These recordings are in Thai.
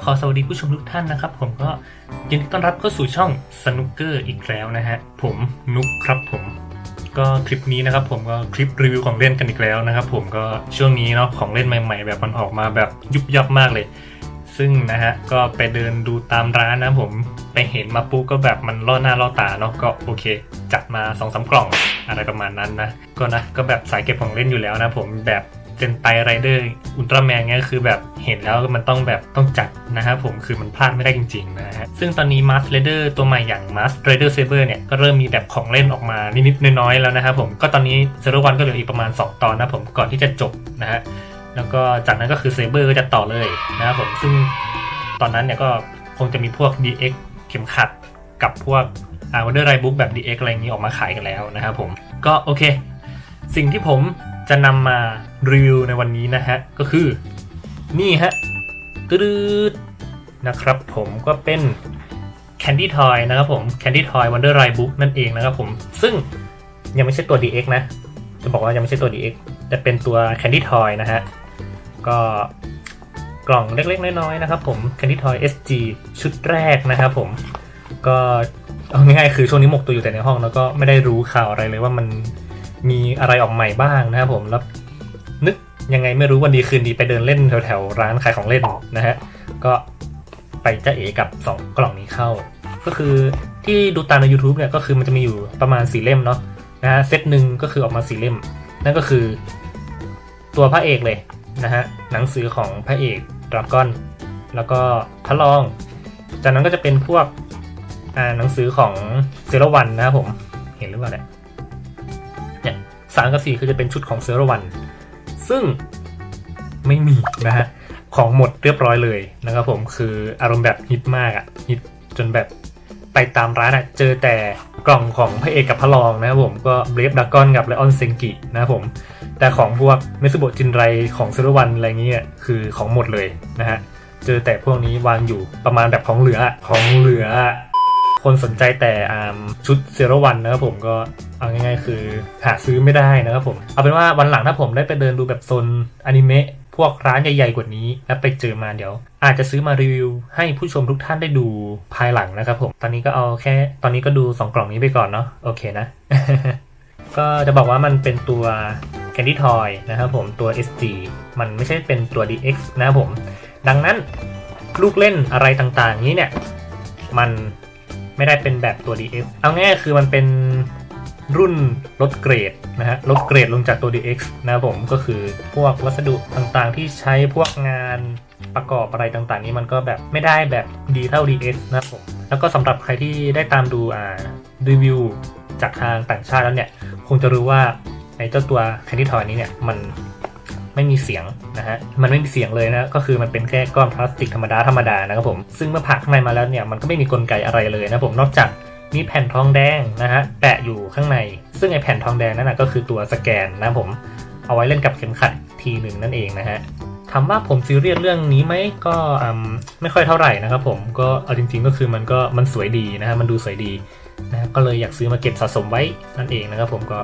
็ขอสวัสดีผู้ชมทุกท่านนะครับ ผมก็ยินดีต้อนรับเข้าสู่ช่องสนุกเกอร์อีกแล้วนะฮะผมนุกครับผมก็คลิปนี้นะครับผมก็คลิปรีวิวของเล่นกันอีกแล้วนะครับผมก็ช่วงนี้เนาะของเล่นใหม่ ๆ แบบมันออกมาแบบยุบยับมากเลย ซึ่งนะฮะก็ไปเดินดูตามร้านนะผมไปเห็นมาปุ๊บก็แบบมันล่อหน้าล่อตาเนาะก็โอเค จัดมาสองสามกล่องอะไรประมาณนั้นนะก็นะก็แบบสายเก็บของเล่นอยู่แล้วนะผมแบบ เจนไตไรเดอร์อุลตร้าแมนเงี้ยคือแบบเห็นแล้วมันต้องแบบต้องจัดนะฮะผมคือมันพลาดไม่ได้จริง ๆ นะฮะ ซึ่งตอนนี้มาสเ r เดอร์ตัวใหม่อย่างมาสเ r เดอร์เซเบอร์เนี่ยก็เริ่มมีแบบของเล่นออกมานิดๆน้อยๆแล้วนะครับผมก็ตอนนี้เซอร์วันก็เหลืออีกประมาณ 2 ตอนนะผมก่อนที่จะจบนะฮะแล้วก็จากนั้นก็คือเซเบอร์ก็จะต่อเลยนะครับผมซึ่งตอนนั้นเนี่ยก็คงจะมีพวก DX เข็มขัดกับพวกอาวเดอร์ไรบุ๊กแบบ DX อะไรอย่างนี้ออกมาขายกันแล้วนะครับผมก็โอเค สิ่งที่ผมจะนำมา รีวิวในวันนี้นะฮะ ก็คือนี่ฮะตืดนะครับผมก็เป็น Candy Toy นะครับผม Candy Toy Wonder r i Book นั่นเองนะครับผม ซึ่งยังไม่ใช่ตัว DX นะ จะบอกว่ายังไม่ใช่ตัว DX แต่เป็นตัว Candy Toy นะฮะ ก็กล่องเล็กๆ น้อยๆ นะครับผม Candy Toy SG ชุดแรกนะครับผม ก็เอาง่ายๆคือช่วงนี้หมกตัวอยู่แต่ในห้องแล้วก็ไม่ได้รู้ข่าวอะไรเลยว่ามันมีอะไรออกใหม่บ้างนะครับผม แล้ว ยังไงไม่รู้วันดีคืนดีไปเดินเล่นแถวๆร้านขายของเล่นนะฮะ ก็ไปจ้าเอกับ 2 กล่องนี้เข้า ก็คือที่ดูตามใน YouTube เนี่ยก็คือมันจะมีอยู่ประมาณ 4 เล่มเนาะนะฮะเซตหนึ่งก็คือออกมา4เล่ม นั่นก็คือตัวพระเอกเลยนะฮะหนังสือของพระเอกดราก้อน แล้วก็พระรอง จากนั้นก็จะเป็นพวกอ่าหนังสือของเซโรวันนะครับผมเห็นหรือเปล่าเนี่ยเนี่ยสามกับสี่คือจะเป็นชุดของเซโรวัน ซึ่งไม่มีนะฮะของหมดเรียบร้อยเลยนะครับผมคืออารมณ์แบบฮิตมากอะฮิตจนแบบไปตามร้านอะเจอแต่กล่องของพระเอกกับพระรองนะครับผมก็เบรฟดักกอนกับไลออนเซงกินะครับผมแต่ของพวกเมสโบจินไรของเซรวันอะไรเงี้ยคือของหมดเลยนะฮะเจอแต่พวกนี้วางอยู่ประมาณแบบของเหลือของเหลือ คนสนใจแต่ชุดเซรวันนะครับผมก็เอาง่ายๆ คือหาซื้อไม่ได้นะครับผม เอาเป็นว่าวันหลังถ้าผมได้ไปเดินดูแบบโซนอนิเมะพวกร้านใหญ่ๆกว่านี้ แล้วไปเจอมาเดี๋ยว อาจจะซื้อมารีวิว ให้ผู้ชมทุกท่านได้ดูภายหลังนะครับผม ตอนนี้ก็เอาแค่ ตอนนี้ก็ดูสองกล่องนี้ไปก่อนเนาะโอเคนะ ก็จะบอกว่ามันเป็นตัว Candy Toy นะครับผมตัว SG มันไม่ใช่เป็นตัว DX นะครับผม ดังนั้นลูกเล่นอะไรต่างๆนี้เนี่ย มัน ไม่ได้เป็นแบบตัว DX เอาง่ายคือมันเป็นรุ่นลดเกรดนะฮะลดเกรดลงจากตัว DX นะผมก็คือพวกวัสดุต่างๆ ที่ใช้พวกงานประกอบอะไรต่างๆ นี้มันก็แบบไม่ได้แบบดีเท่า DX นะผมแล้วก็สำหรับใครที่ได้ตามดูอ่ารีวิวจากทางต่างชาติแล้วเนี่ย คงจะรู้ว่าไอ้เจ้าตัว Candy Toy นี้เนี่ยมัน ไม่มีเสียงนะฮะมันไม่มีเสียงเลยนะก็คือมันเป็นแค่ก้อนพลาสติกธรรมดาธรรมดานะครับผมซึ่งเมื่อผ่าข้างในมาแล้วเนี่ยมันก็ไม่มีกลไกอะไรเลยนะผมนอกจากมีแผ่นทองแดงนะฮะแปะอยู่ข้างใน ซึ่งไอแผ่นทองแดงนั่นนะก็คือตัวสแกนนะผมเอาไว้เล่นกับเข็มขัดทีหนึ่งนั่นเองนะฮะถามว่าผมซีเรียสเรื่องนี้ไหมก็อืมไม่ค่อยเท่าไหร่นะครับผมก็เอาจริง ๆ ก็คือมันก็มันสวยดีนะฮะมันดูสวยดีนะก็เลยอยากซื้อมาเก็บสะสมไว้นั่นเองนะครับผมก็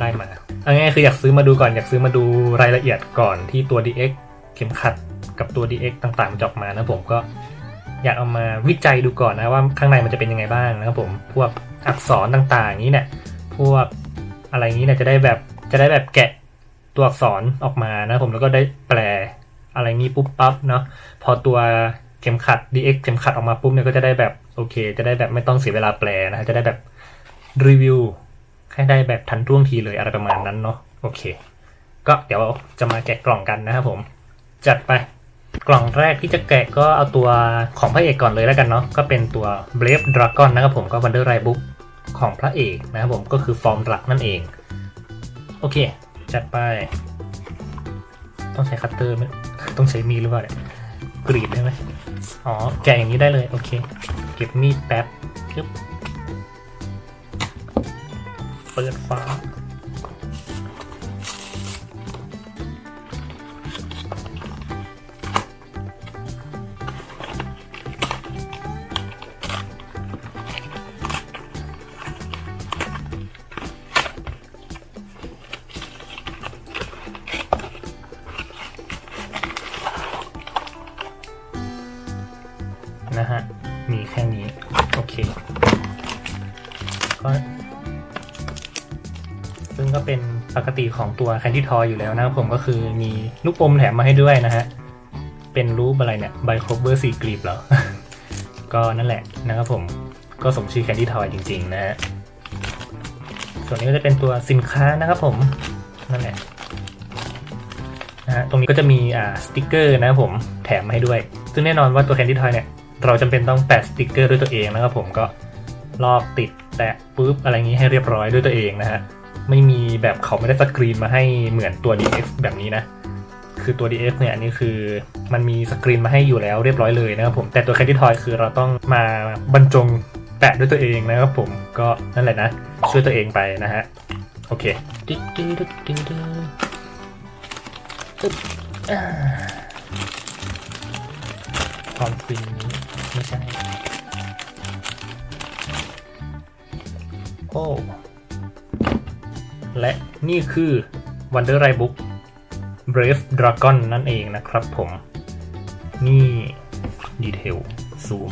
ได้มาเอาง่ายคืออยากซื้อมาดูก่อนอยากซื้อมาดูรายละเอียดก่อนที่ตัว DX เข็มขัดกับตัว DX ต่างๆจะออกมานะผมก็อยากเอามาวิจัยดูก่อนนะว่าข้างในมันจะเป็นยังไงบ้างนะครับผมพวกอักษรต่างๆนี้เนี่ยพวกอะไรนี้เนี่ยจะได้แบบจะได้แบบแกะตัวอักษรออกมานะผมแล้วก็ได้แปลอะไรนี้ปุ๊บปั๊บเนาะพอตัวเข็มขัด DX เข็มขัดออกมาปุ๊บเนี่ยก็จะได้แบบโอเค จะได้แบบไม่ต้องเสียเวลาแปลนะฮะจะได้แบบรีวิว ให้ได้แบบทันท่วงทีเลยอะไรประมาณนั้นเนาะโอเค ก็เดี๋ยวจะมาแกะกล่องกันนะครับผม จัดไปกล่องแรกที่จะแกะก็เอาตัวของพระเอกก่อนเลยแล้วกันเนาะก็เป็นตัว Brave Dragon นะครับผมก็ Wonder r i Book ของพระเอกนะครับผมก็คือฟอร์มหลักนั่นเอง โอเค จัดไป ต้องใช้คัตเตอร์ไหมต้องใช้มีดหรือเปล่าเนี่ยกรีดได้ไหมอ๋อ แกะอย่างนี้ได้เลย โอเค เก็บมีดแป๊บปึ๊บ เปิดฝา ปกติของตัว Candy Toy อยู่แล้วนะครับผมก็คือมีลูกอมแถมมาให้ด้วยนะฮะ เป็นรูปอะไรเนี่ยใบครบเบอร์สี่กลีบเหรอ ก็นั่นแหละนะครับผมก็สมชื่อ Candy Toy จริงๆนะฮะ ส่วนนี้ก็จะเป็นตัวสินค้านะครับผมนั่นแหละนะฮะตรงนี้ก็จะมีอ่าสติกเกอร์นะครับผมแถมมาให้ด้วย ซึ่งแน่นอนว่าตัว Candy Toy เนี่ยเราจำเป็นต้องแปะสติกเกอร์ด้วยตัวเองนะครับผมก็ลอกติดแปะปุ๊บอะไรอย่างนี้ให้เรียบร้อยด้วยตัวเองนะฮะ ไม่มีแบบเขาไม่ได้สกรีนมาให้เหมือนตัว DX แบบนี้นะ คือตัว DX เนี่ยอันนี้คือมันมีสกรีนมาให้อยู่แล้วเรียบร้อยเลยนะครับผม แต่ตัว Candy Toy คือเราต้องมาบรรจงแปะด้วยตัวเองนะครับผม ก็นั่นแหละนะ ช่วยตัวเองไปนะฮะ โอเคดึ๊ดดึ๊ดดึ๊ดดึ๊ดความฟินนี้ไม่ใช่ โอ้ และนี่คือ Wonder r i Book Brave Dragon นั่นเองนะครับผม นี่ดีเทลซูม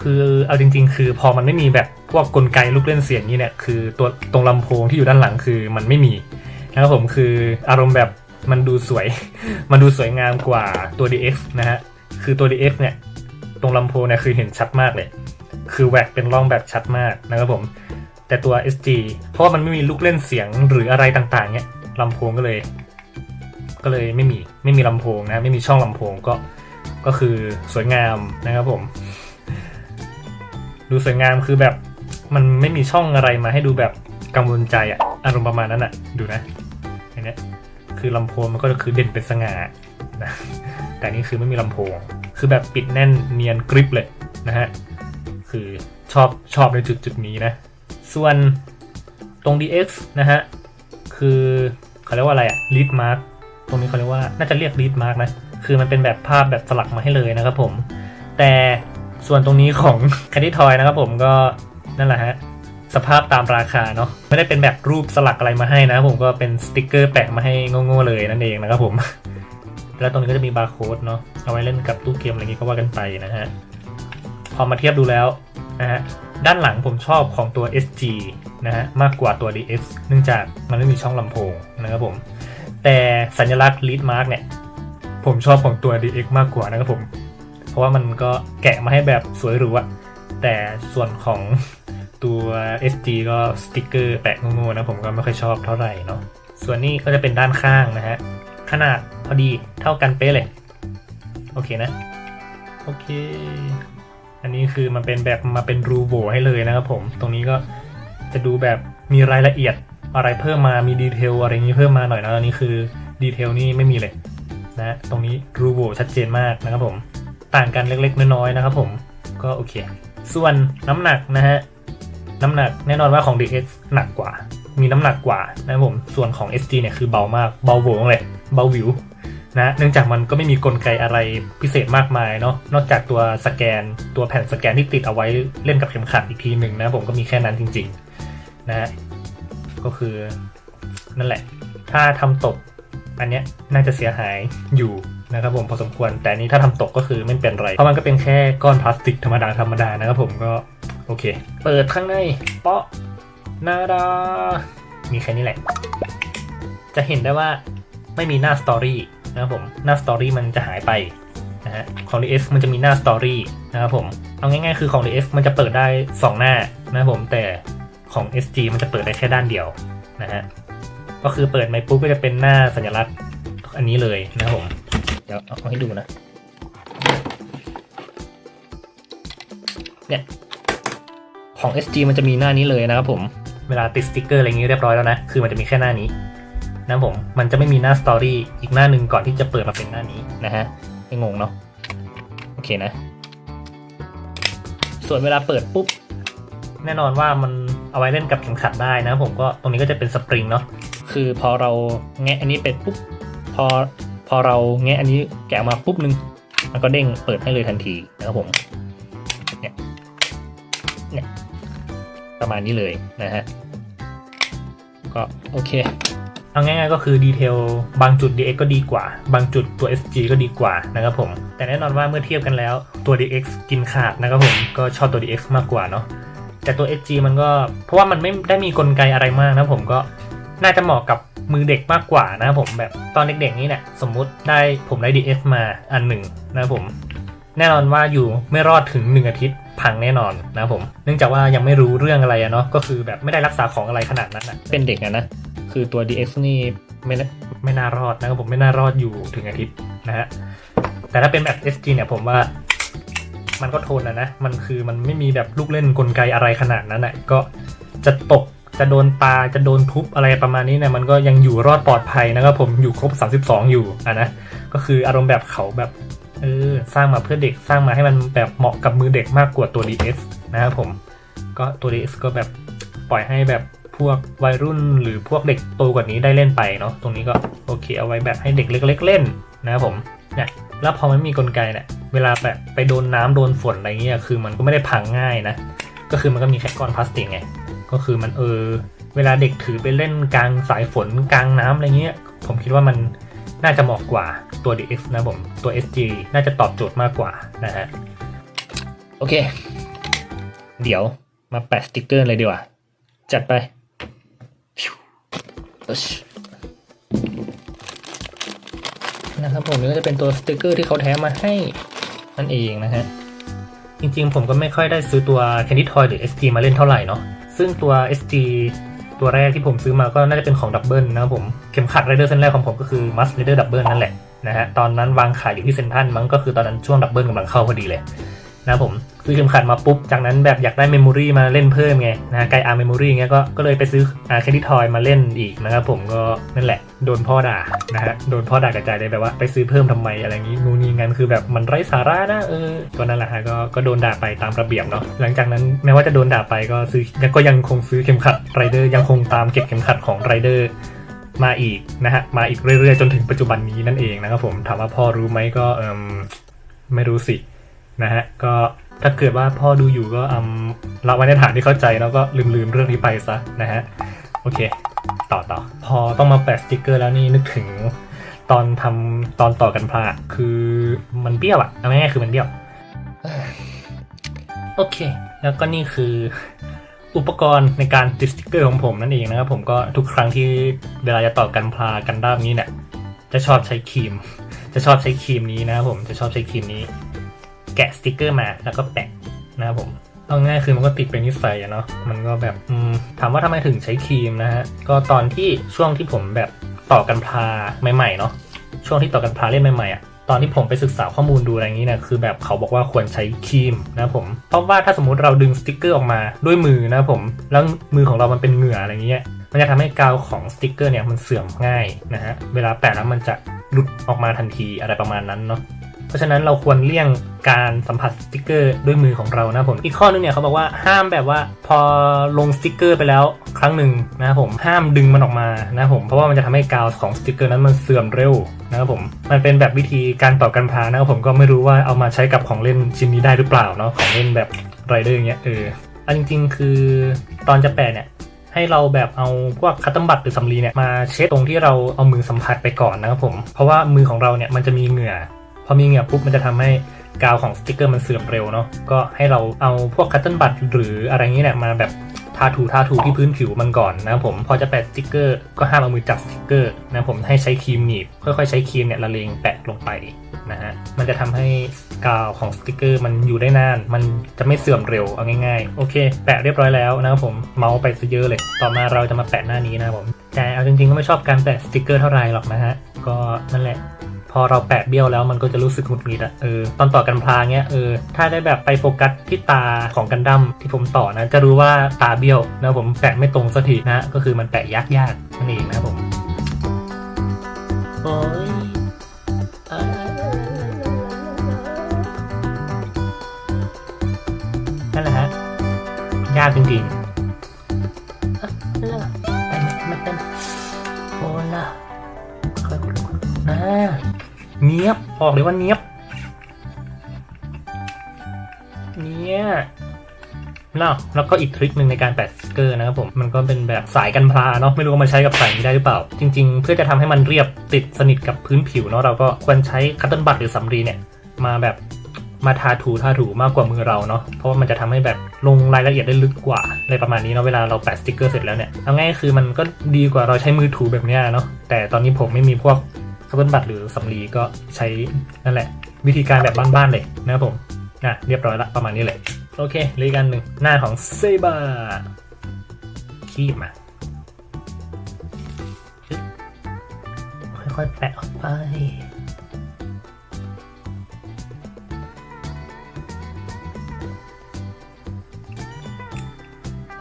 คือเอาจริง ๆ คือพอมันไม่มีแบบพวกกลไกลูกเล่นเสียงนี้เนี่ยคือตัวตรงลำโพงที่อยู่ด้านหลังคือมันไม่มีนะครับผมคืออารมณ์แบบมันดูสวย มันดูสวยงามกว่าตัว DX นะฮะ คือตัว DX เนี่ย ตรงลำโพงเนี่ยคือเห็นชัดมากเลย คือแหวกเป็นร่องแบบชัดมากนะครับผม แต่ตัว SG เพราะว่ามันไม่มีลูกเล่นเสียงหรืออะไรต่างๆเนี่ยลำโพงก็เลย ก็เลยไม่มีไม่มีลำโพงนะไม่มีช่องลำโพงก็ก็คือสวยงามนะครับผม ดูสวยงามคือแบบมันไม่มีช่องอะไรมาให้ดูแบบกังวลใจอะอารมณ์ประมาณนั้นอะดูนะอันเนี้ยคือลำโพงมันก็คือเด่นเป็นสง่านะแต่นี่คือไม่มีลำโพง คือแบบปิดแน่นเนียนกริปเลยนะฮะคือชอบชอบในจุดจุดนี้นะ ส่วนตรง DX นะฮะ คือเขาเรียกว่าอะไรอะ lead mark ตรงนี้เขาเรียกว่าน่าจะเรียก lead mark นะ คือมันเป็นแบบภาพแบบสลักมาให้เลยนะครับผม แต่ส่วนตรงนี้ของ Candy Toy นะครับผมก็นั่นแหละฮะ สภาพตามราคาเนาะไม่ได้เป็นแบบรูปสลักอะไรมาให้นะผมก็เป็นสติกเกอร์แปะมาให้โง่ๆเลยนั่นเองนะครับผม แล้วตรงนี้ก็จะมีบาร์โค้ดเนาะเอาไว้เล่นกับตู้เกมอะไรอย่างงี้ก็ว่ากันไปนะฮะพอมาเทียบดูแล้วนะฮะ ด้านหลังผมชอบของตัว SG นะฮะมากกว่าตัว DX เนื่องจากมันไม่มีช่องลำโพงนะครับผม แต่สัญลักษณ์ lead mark เนี่ย ผมชอบของตัว DX มากกว่านะครับผม เพราะว่ามันก็แกะมาให้แบบสวยหรูอะแต่ส่วนของตัว SG ก็สติกเกอร์แปะง่ๆนะผมก็ไม่ค่อยชอบเท่าไหร่เนาะส่วนนี้ก็จะเป็นด้านข้างนะฮะ ขนาดพอดีเท่ากันเป๊ะเลย โอเคนะ โอเค อันนี้คือมันเป็นแบบมาเป็นรูโบให้เลยนะครับผม ตรงนี้ก็จะดูแบบมีรายละเอียดอะไรเพิ่มมามีดีเทลอะไรอย่างนี้เพิ่มมาหน่อยนะอันนี้คือดีเทลนี่ไม่มีเลยนะตรงนี้รูโบชัดเจนมากนะครับผม ต่างกันเล็กๆน้อยๆนะครับผมก็โอเค ส่วนน้ำหนักนะฮะน้ำหนักแน่นอนว่าของ DX หนักกว่า มีน้ำหนักกว่านะครับผม ส่วนของ SG เนี่ยคือเบามาก เบาโหวงเลย เบาวิว นะเนื่องจากมันก็ไม่มีกลไกอะไรพิเศษมากมายเนาะนอกจากตัวสแกน ตัวแผ่นสแกนที่ติดเอาไว้เล่นกับเข็มขัดอีกทีหนึ่งนะผมก็มีแค่นั้นจริงๆนะก็คือนั่นแหละ ถ้าทำตกอันเนี้ยน่าจะเสียหายอยู่นะครับผมพอสมควรแต่นี้ถ้าทำตกก็คือไม่เป็นไร เพราะมันก็เป็นแค่ก้อนพลาสติกธรรมดาธรรมดานะครับผมก็โอเค เปิดข้างในเปาะนาดามีแค่นี้แหละ จะเห็นได้ว่าไม่มีหน้าสตอรี่ นะครับผมหน้าสตอรี่มันจะหายไปนะฮะของ DS มันจะมีหน้าสตอรี่นะครับผมเอาง่ายๆคือของ DS มันจะเปิดได้ 2 หน้านะครับผมแต่ของ SG มันจะเปิดได้แค่ด้านเดียวนะฮะก็คือเปิดมาปุ๊บก็จะเป็นหน้าสัญลักษณ์อันนี้เลยนะครับผมเดี๋ยวเอาให้ดูนะเนี่ยของ SG มันจะมีหน้านี้เลยนะครับผมเวลาติดสติกเกอร์อะไรอย่างนี้เรียบร้อยแล้วนะ คือมันจะมีแค่หน้านี้ นะผม มันจะไม่มีหน้าสตอรี่อีกหน้าหนึ่งก่อนที่จะเปิดมาเป็นหน้านี้นะฮะไม่งงเนาะโอเคนะ ส่วนเวลาเปิดปุ๊บ แน่นอนว่ามันเอาไว้เล่นกับเข็มขัดได้นะผมก็ตรงนี้ก็จะเป็นสปริงเนาะคือพอเราแงะอันนี้ไปปุ๊บพอพอเราแงะอันนี้แกะมาปุ๊บนึงมันก็เด้งเปิดให้เลยทันทีนะครับผมเนี่ยเนี่ยประมาณนี้เลยนะฮะก็โอเค เอาง่ายๆก็คือดีเทลบางจุด DX ก็ดีกว่า บางจุดตัว SG ก็ดีกว่านะครับผม แต่แน่นอนว่าเมื่อเทียบกันแล้วตัว DX กินขาดนะครับผม ก็ชอบตัว DX มากกว่าเนาะ แต่ตัว SG มันก็เพราะว่ามันไม่ได้มีกลไกอะไรมากนะผมก็น่าจะเหมาะกับมือเด็กมากกว่านะครับผมแบบตอนเด็กๆนี้เนี่ยสมมุติได้ผมได้ DX มาอันหนึ่งนะครับผม แน่นอนว่าอยู่ไม่รอดถึง 1 อาทิตย์พังแน่นอนนะครับผม เนื่องจากว่ายังไม่รู้เรื่องอะไรอะเนาะก็คือแบบไม่ได้รักษาของอะไรขนาดนั้นอะเป็นเด็กอะนะ คือตัว DX นี่ไม่ไม่น่ารอดนะครับผมไม่น่ารอดอยู่ถึงอาทิตย์นะฮะแต่ถ้าเป็นแบบ SG เนี่ยผมว่ามันก็ทนนะนะ มันคือมันไม่มีแบบลูกเล่นกลไกอะไรขนาดนั้นอะก็จะตกจะโดนปลาจะโดนทุบอะไรประมาณนี้เนี่ยมันก็ยังอยู่รอดปลอดภัยนะครับผมอยู่ครบ 32 อยู่อะนะก็คืออารมณ์แบบเขาแบบเออสร้างมาเพื่อเด็กสร้างมาให้มันแบบเหมาะกับมือเด็กมากกว่าตัว DS นะครับผมก็ตัว DS ก็แบบปล่อยให้แบบ พวกวัยรุ่นหรือพวกเด็กโตกว่านี้ได้เล่นไปเนาะตรงนี้ก็โอเคเอาไว้แบบให้เด็กเล็ก ๆ เล่นนะครับผมเนี่ยแล้วพอมันมีกลไกเนี่ยเวลาแบบไปโดนน้ำโดนฝนอะไรเงี้ยคือมันก็ไม่ได้พังง่ายนะก็คือมันก็มีแค่ก้อนพลาสติกไงก็คือมันเออเวลาเด็กถือไปเล่นกลางสายฝนกลางน้ำอะไรเงี้ยผมคิดว่ามันน่าจะเหมาะกว่าตัว DX นะผมตัว SG น่าจะตอบโจทย์มากกว่านะฮะโอเค เดี๋ยวมาแปะสติกเกอร์เลยดีกว่า จัดไป นะครับผมนี่ก็จะเป็นตัวสติกเกอร์ที่เขาแถมมาให้นั่นเองนะฮะ จริงๆผมก็ไม่ค่อยได้ซื้อตัว Candy Toy หรือ SG มาเล่นเท่าไหร่เนาะซึ่งตัว SG ตัวแรกที่ผมซื้อมาก็น่าจะเป็นของดับเบิลนะครับผม เข็มขัดไรเดอร์เส้นแรกของผมก็คือ Must Rider Double นั่นแหละนะฮะตอนนั้นวางขายอยู่ที่เซ็นทรัลมั้งก็คือตอนนั้นช่วงดับเบิลกำลังเข้าพอดีเลยนะครับผม ซื้อเข็มขัดมาปุ๊บ จากนั้นแบบอยากได้เมมโมรีมาเล่นเพิ่มไงนะไกอาร์เมมโมรีเงี้ยก็ก็เลยไปซื้ออ่า Candy Toy มาเล่นอีกนะครับผมก็นั่นแหละ โดนพ่อด่านะฮะโดนพ่อด่ากระจายเลยแบบว่าไปซื้อเพิ่มทำไมอะไรอย่างงี้นูนนี่งั้นคือแบบมันไร้สาระนะเออก็นั่นแหละฮะก็ก็โดนด่าไปตามระเบียบเนาะหลังจากนั้นแม้ว่าจะโดนด่าไปก็ซื้อก็ยังคงซื้อเข็มขัดไรเดอร์ยังคงตามเก็บเข็มขัดของไรเดอร์มาอีกนะฮะมาอีกเรื่อยๆ จนถึงปัจจุบันนี้นั่นเองนะครับผมถามว่าพ่อรู้ไหมก็เอมไม่รู้สินะฮะก็ ถ้าเกิดว่าพ่อดูอยู่ก็อืมละไว้ในฐานที่เข้าใจแล้วก็ลืมๆเรื่องนี้ไปซะนะฮะโอเค ต่อต่อพอต้องมาแปะสติกเกอร์แล้วนี่นึกถึงตอนทำตอนต่อกันพลาคือมันเบี้ยวอะเอาง่ายๆคือมันเบี้ยว โอเค แล้วก็นี่คือ อุปกรณ์ในการติดสติกเกอร์ของผมนั่นเองนะครับผมก็ทุกครั้งที่เวลาจะต่อกันพลากันด้ามนี้เนี่ยจะชอบใช้ครีม จะชอบใช้ครีมนี้นะครับผมจะชอบใช้ครีมนี้ แกะสติกเกอร์มาแล้วก็แปะนะครับผมเอาง่ายคือมันก็ติดเป็นนิสัยอะเนาะมันก็แบบอืมถามว่าทำไมถึงใช้ครีมนะฮะก็ตอนที่ช่วงที่ผมแบบต่อกันพลาใหม่ๆเนาะช่วงที่ต่อกันพลาเล่นใหม่ๆอะตอนที่ผมไปศึกษาข้อมูลดูอะไรอย่างนี้เนี่ยคือแบบเขาบอกว่าควรใช้ครีมนะครับผมเพราะว่าถ้าสมมติเราดึงสติกเกอร์ออกมาด้วยมือนะครับผมแล้วมือของเรามันเป็นเหงื่ออะไรอย่างเงี้ยมันจะทำให้กาวของสติกเกอร์เนี่ยมันเสื่อมง่ายนะฮะเวลาแปะแล้วมันจะหลุดออกมาทันทีอะไรประมาณนั้นเนาะ ราะฉะนั้นเราควรเลี่ยงการสัมผัสสติกเกอร์ด้วยมือของเรานะผม อีกข้อนึงเนี่ยเขาบอกว่าห้ามแบบว่าพอลงสติกเกอร์ไปแล้วครั้งหนึ่งนะครับผมห้ามดึงมันออกมานะครับผมเพราะว่ามันจะทำให้กาวของสติกเกอร์นั้นมันเสื่อมเร็วนะครับผมมันเป็นแบบวิธีการต่อกันพานะครับผมก็ไม่รู้ว่าเอามาใช้กับของเล่นชิ้นนี้ได้หรือเปล่าเนาะของเล่นแบบไรเดอร์อย่างเงี้ยเอออันจริงๆ คือตอนจะแปะเนี่ยให้เราแบบเอาพวกคัตเตอร์บัตหรือสำลีเนี่ยมาเช็ดตรงที่เราเอามือสัมผัสไปก่อนนะครับผม เพราะว่ามือของเราเนี่ยมันจะมีเหงื่อ พอมีเหงื่อปุ๊บมันจะทำให้กาวของสติกเกอร์มันเสื่อมเร็วเนาะก็ให้เราเอาพวกคัตเตอร์บัตหรืออะไรอย่างนี้เนี่ยมาแบบทาถูทาถูที่พื้นผิวมันก่อนนะครับผมพอจะแปะสติกเกอร์ก็ห้ามเอามือจับสติกเกอร์นะครับผมให้ใช้ครีมหนีบค่อยๆใช้ครีมเนี่ยละเลงแปะลงไปนะฮะมันจะทำให้กาวของสติกเกอร์มันอยู่ได้นาน มันจะไม่เสื่อมเร็วเอาง่ายๆ โอเค แปะเรียบร้อยแล้วนะครับผมเมาส์ไปซะเยอะเลย ต่อมาเราจะมาแปะหน้านี้นะครับผมแต่เอาจริงๆก็ไม่ชอบการแปะสติกเกอร์เท่าไหร่หรอกนะฮะก็นั่นแหละ พอเราแปะเบี้ยวแล้วมันก็จะรู้สึกหงุดหงิดอะเออตอนต่อกันพลาเงี้ยเออถ้าได้แบบไปโฟกัสที่ตาของกันดั้มที่ผมต่อนะ จะรู้ว่าตาเบี้ยวนะผมแปะไม่ตรงสักทีนะก็คือมันแปะยากยากๆนั่นเองนะครับผมโอ้ยอ่านั่นแหละฮะยากจริงๆอะเลิกเป็นไม่เป็นโอ้ล่ะค่อยๆนะ เนี้ยบออกเลยว่าเนี้ยบเนี่ยแล้วแล้วก็อีกทริคหนึ่งในการแปะสติกเกอร์นะครับผม มันก็เป็นแบบสายกันพลาเนาะ ไม่รู้ว่ามันใช้กับสายนี้ได้หรือเปล่า จริง ๆ เพื่อจะทำให้มันเรียบติดสนิทกับพื้นผิวเนาะ เราก็ควรใช้คัตเติลบัตหรือสำลีเนี่ย มาแบบมาทาถูทาถูมากกว่ามือเราเนาะ เพราะว่ามันจะทำให้แบบลงรายละเอียดได้ลึกกว่าอะไรประมาณนี้เนาะ เวลาเราแปะสติกเกอร์เสร็จแล้วเนี่ย เอาง่ายๆคือมันก็ดีกว่าเราใช้มือถูแบบเนี้ยเนาะ แต่ตอนนี้ผมไม่มีพวก คัตเติลบัตหรือสำลีก็ใช้นั่นแหละ วิธีการแบบบ้านๆเลยนะครับผมอะเรียบร้อยละประมาณนี้เลยโอเคเลยกันหนึ่งหน้าของเซบาคีบมาค่อยๆแปะออกไป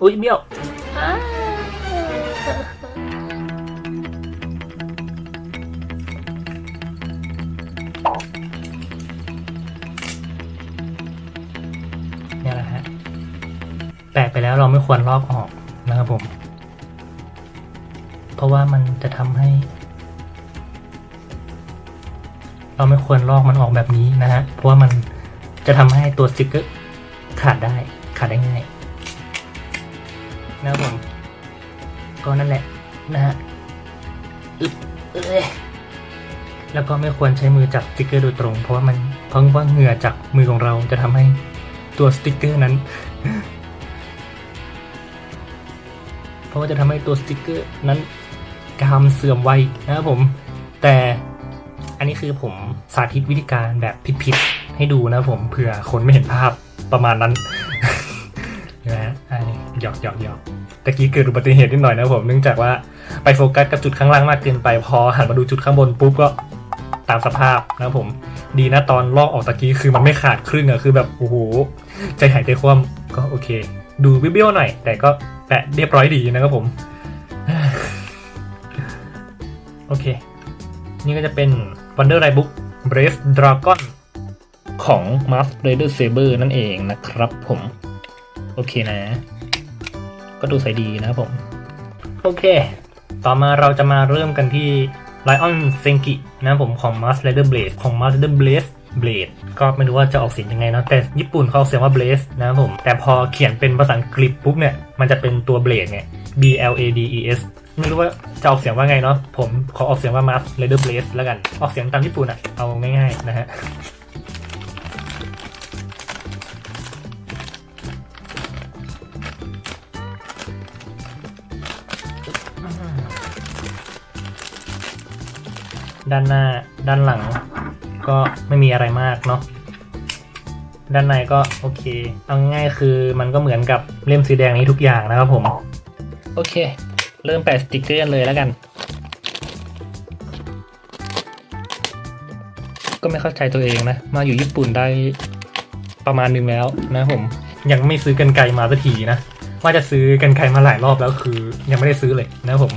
อุ้ยเบี้ยว แปแล้วเราไม่ควรลอกออกนะครับผม เพราะว่ามันจะทำให้ เราไม่ควรลอกมันออกแบบนี้นะฮะ เพราะว่ามันจะทำให้ตัวสติกเกอร์ขาดได้ขาดได้ง่ายนะครับผม ก็นั่นแหละนะฮะอึบเอ้ยแล้วก็ไม่ควรใช้มือจับสติกเกอร์โดยตรง เพราะว่ามันเพราะว่าเหงื่อจากมือของเราจะทำให้ตัวสติกเกอร์นั้น เพราะว่าจะทำให้ตัวสติกเกอร์นั้นกามเสื่อมไวนะครับผม แต่อันนี้คือผมสาธิตวิธีการแบบผิดๆให้ดูนะผมเผื่อคนไม่เห็นภาพประมาณนั้นนะฮะอันนี้หยอกหยอกหยอกตะกี้เกิดอุบัติเหตุนิดหน่อยนะผมเนื่องจากว่าไปโฟกัสกับจุดข้างล่างมากเกินไปพอหันมาดูจุดข้างบนปุ๊บก็ตามสภาพนะผม ดีนะตอนลอกออกตะกี้คือมันไม่ขาดครึ่งอะคือแบบโอ้โหใจหายใจคว่ำก็โอเค ดูเบี้ยวๆหน่อย แต่ก็ แปะเรียบร้อยดีนะครับผม โอเค นี่ก็จะเป็น Wonder r i Book Brave Dragon ของ Master Raider Saber นั่นเองนะครับผม โอเคนะ ก็ดูใส่ดีนะครับผม โอเค ต่อมาเราจะมาเริ่มกันที่ Lion Senki นะครับผมของ Master Raider Blade ของ Master Raider Blaze Blade ก็ไม่รู้ว่าจะออกเสียงยังไงนะแต่ญี่ปุ่นเขาเสียงว่า Blaze นะครับผม แต่พอเขียนเป็นภาษาอังกฤษปุ๊บเนี่ย มันจะเป็นตัว Blade ไง B L A D E S ไม่รู้ว่าจะออกเสียงว่าไงเนาะผมขอออกเสียงว่า Master Raider Blaze แล้วกัน ออกเสียงตามญี่ปุ่นอะเอาง่ายๆนะฮะด้านหน้าด้านหลังก็ไม่มีอะไรมากเนาะ ด้านในก็โอเคเอาง่ายๆคือมันก็เหมือนกับเล่มสีแดงนี้ทุกอย่างนะครับผม โอเค เริ่มแปะสติกเกอร์กันเลยแล้วกัน ก็ไม่เข้าใจตัวเองนะ มาอยู่ญี่ปุ่นได้ประมาณหนึงแล้วนะผม ยังไม่ซื้อกันไกลมาสักทีนะ ว่าจะซื้อกันไกลมาหลายรอบแล้วคือยังไม่ได้ซื้อเลยนะผม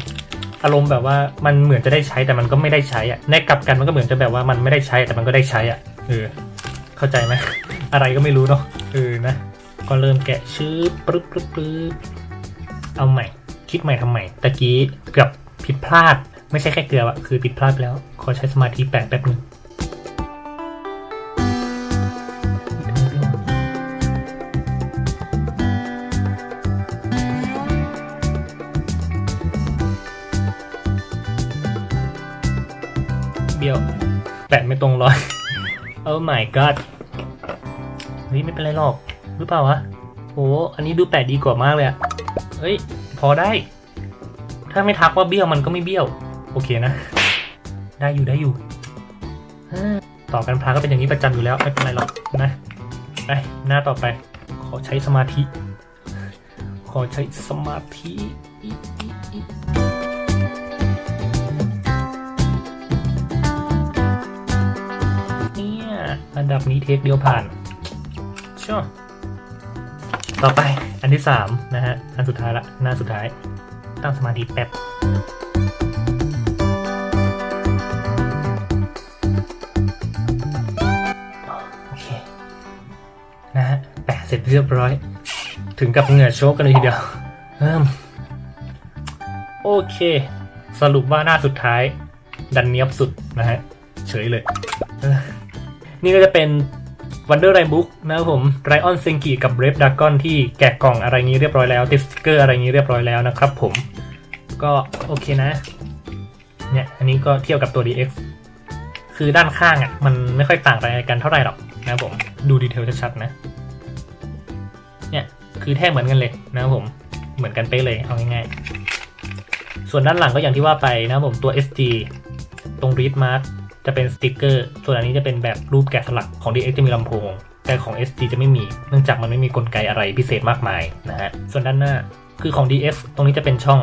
อารมณ์แบบว่ามันเหมือนจะได้ใช้แต่มันก็ไม่ได้ใช้อะในกลับกันมันก็เหมือนจะแบบว่ามันไม่ได้ใช้แต่มันก็ได้ใช้อะเออเข้าใจไหม อะไรก็ไม่รู้เนาะเออนะ ก็เริ่มแกะชื้อปึ๊บปึ๊บปึ๊บเอาใหม่ คิดใหม่ทำใหม่ตะกี้เกือบผิดพลาด ไม่ใช่แค่เกือบอะคือผิดพลาดไปแล้ว ขอใช้สมาธิแปะแป๊บนึงเบี้ยวแปะไม่ตรงร้อยโอ้ my god ฮ้ยไม่เป็นไรหรอกหรือเปล่าวะโอ้อันนี้ดูแปะดีกว่ามากเลยอะเฮ้ย พอได้ ถ้าไม่ทักว่าเบี้ยวมันก็ไม่เบี้ยว โอเคนะ ได้อยู่ได้อยู่ต่อกันพาก็เป็นอย่างนี้ประจำอยู่แล้วไม่เป็นไรหรอกนะไปหน้าต่อไป ขอใช้สมาธิ ขอใช้สมาธิเนี่ยระดับนี้เทคเดียวผ่าน ชัวต่อไปอันที่สามนะฮะ อันสุดท้ายละ หน้าสุดท้าย ตั้งสมาธิแป๊บโอเค นะฮะ แปะเสร็จเรียบร้อย ถึงกับเหงื่อโชกกันเลยทีเดียวเอิ่มโอเค สรุปว่าหน้าสุดท้าย ดันเนียบสุดนะฮะ เฉยเลย นี่ก็จะเป็น วันเดอร์ไรบุ๊กนะครับผมไรออนเซงกิกับเรฟดากอนที่แกะกล่องอะไรงี้เรียบร้อยแล้วติสติกเกอร์อะไรงี้เรียบร้อยแล้วนะครับผมก็โอเคนะ เนี่ยอันนี้ก็เทียบกับตัว DX คือด้านข้างอะมันไม่ค่อยต่างอะไปกันเท่าไหร่หรอกนะครับผมดูดีเทลชัดๆนะ เนี่ยคือแทบเหมือนกันเลยนะครับผมเหมือนกันเป๊ะเลยเอาง่ายๆ ส่วนด้านหลังก็อย่างที่ว่าไปนะครับผมตัว SG ตรง read mark จะเป็นสติกเกอร์ ส่วนอันนี้จะเป็นแบบรูปแกะสลักของ DX จะมีลำโพง แต่ของ SG จะไม่มี เนื่องจากมันไม่มีกลไกอะไรพิเศษมากมายนะฮะ ส่วนด้านหน้าคือของ DX ตรงนี้จะเป็นช่อง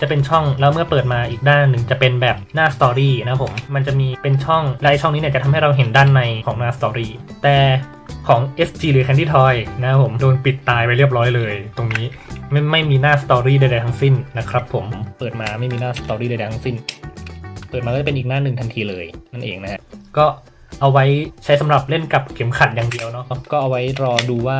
จะเป็นช่องแล้วเมื่อเปิดมาอีกด้านหนึ่งจะเป็นแบบหน้าสตอรี่นะผม มันจะมีเป็นช่องและช่องนี้เนี่ยจะทำให้เราเห็นด้านในของหน้าสตอรี่ แต่ของ SG หรือ Candy Toy นะผมโดนปิดตายไปเรียบร้อยเลย ตรงนี้ไม่ไม่มีหน้าสตอรี่ใดๆทั้งสิ้นนะครับผม เปิดมาไม่มีหน้าสตอรี่ใดๆทั้งสิ้น ปิดมาก็จะเป็นอีกหน้าหนึ่งทันทีเลยนั่นเองนะฮะก็เอาไว้ใช้สำหรับเล่นกับเข็มขัดอย่างเดียวเนาะก็เอาไว้รอดูว่า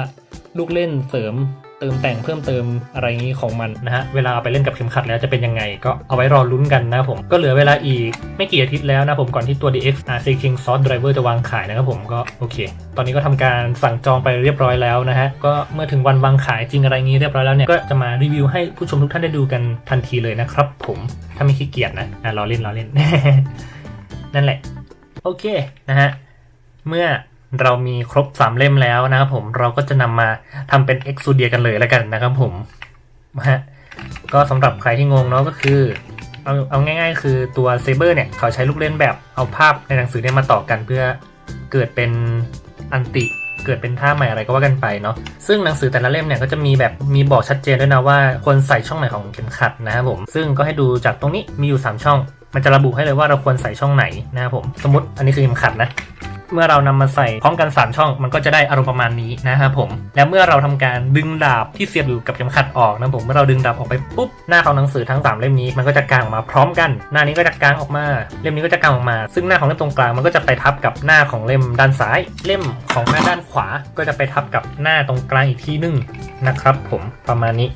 ลูกเล่นเสริม เติมแต่งเพิ่มเติมอะไรงี้ของมันนะฮะเวลาไปเล่นกับเข็มขัดแล้วจะเป็นยังไง ก็เอาไว้รอลุ้นกันนะผมก็เหลือเวลาอีกไม่กี่อาทิตย์แล้วนะผมก่อนที่ตัว DX RC King Source Driver จะวางขายนะครับผมก็โอเค ตอนนี้ก็ทำการสั่งจองไปเรียบร้อยแล้วนะฮะก็เมื่อถึงวันวางขายจริงอะไรงี้เรียบร้อยแล้วเนี่ยก็จะมารีวิวให้ผู้ชมทุกท่านได้ดูกันทันทีเลยนะครับผมถ้าไม่ขี้เกียจนะอะรอเล่นรอเล่นนั่นแหละ โอเคนะฮะเมื่อ เรามีครบ3เล่มแล้วนะครับผมเราก็จะนำมาทำเป็นเอ็กซูเดียกันเลยแล้วกันนะครับผมฮะก็สำหรับใครที่งงเนาะก็คือเอาเอาง่าย ๆ คือตัวเซเบอร์เนี่ยเขาใช้ลูกเล่นแบบเอาภาพในหนังสือเนี่ยมาต่อกันเพื่อเกิดเป็นอันติเกิดเป็นท่าใหม่อะไรก็ว่ากันไปเนาะซึ่งหนังสือแต่ละเล่มเนี่ยก็จะมีแบบมีบอกชัดเจนด้วยนะว่าควรใส่ช่องไหนของเข็มขัดนะครับผมซึ่งก็ให้ดูจากตรงนี้มีอยู่ 3 ช่อง มันจะระบุให้เลยว่าเราควรใส่ช่องไหนนะครับผมสมมติอันนี้คือเข็มขัดนะ เมื่อเรานำมาใส่พร้อมกัน 3 ช่อง มันก็จะได้อารมณ์ประมาณนี้นะครับผม แล้วเมื่อเราทำการดึงดาบที่เสียบอยู่กับเข็มขัดออกนะผม เมื่อเราดึงดาบออกไปปุ๊บ หน้าของหนังสือทั้ง 3 เล่มนี้ มันก็จะกางออกมาพร้อมกัน หน้านี้ก็จะกางออกมา เล่มนี้ก็จะกางออกมา ซึ่งหน้าของเล่มตรงกลางมันก็จะไปทับกับหน้าของเล่มด้านซ้าย เล่มของหน้าด้านขวา ก็จะไปทับกับหน้าตรงกลางอีกทีนึงนะครับ ผมประมาณนี้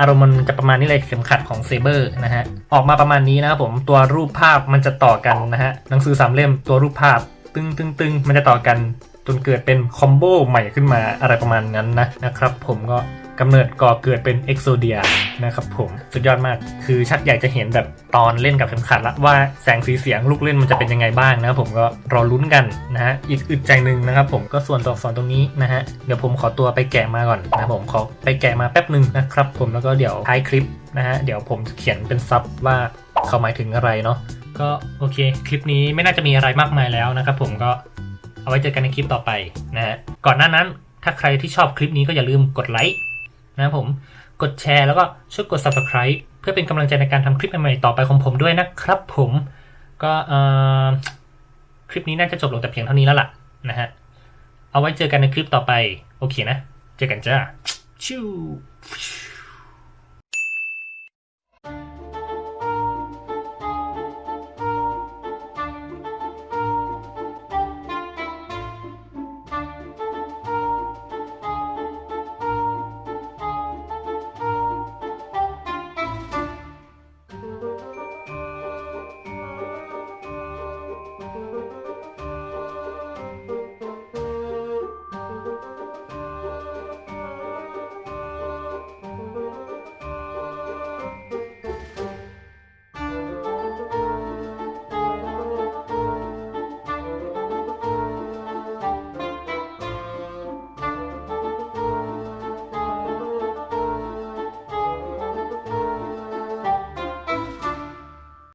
อารมณ์มันจะประมาณนี้เลยเข็มขัดของเซเบอร์นะฮะ ออกมาประมาณนี้นะครับผมตัวรูปภาพมันจะต่อกันนะฮะหนังสือสามเล่มตัวรูปภาพ ตึงตึงตึงมันจะต่อกันจนเกิดเป็นคอมโบใหม่ขึ้นมาอะไรประมาณนั้นนะนะครับผมก็กำเนิดก่อเกิดเป็นเอ็กโซเดียนะครับผมสุดยอดมากคือชักอยากจะเห็นแบบตอนเล่นกับเข็มขัดละว่าแสงสีเสียงลูกเล่นมันจะเป็นยังไงบ้างนะครับผมก็รอลุ้นกันนะฮะอีกอึดใจหนึ่งนะครับผมก็ส่วนตัวอักษรตรงนี้นะฮะเดี๋ยวผมขอตัวไปแกะมาก่อนนะผมขอไปแกะมาแป๊บหนึ่งนะครับผมแล้วก็เดี๋ยวท้ายคลิปนะฮะเดี๋ยวผมเขียนเป็นซับว่าเขาหมายถึงอะไรเนาะ ก็โอเค คลิปนี้ไม่น่าจะมีอะไรมากมายแล้วนะครับผมก็เอาไว้เจอกันในคลิปต่อไปนะฮะก่อนหน้านั้นถ้าใครที่ชอบคลิปนี้ก็อย่าลืมกดไลค์นะผมกดแชร์แล้วก็ช่วยกด subscribe เพื่อเป็นกำลังใจในการทำคลิปใหม่ๆต่อไปของผมด้วยนะครับผมก็คลิปนี้น่าจะจบลงแต่เพียงเท่านี้แล้วล่ะนะฮะเอาไว้เจอกันในคลิปต่อไป โอเคนะ เจอกันจ้าชิว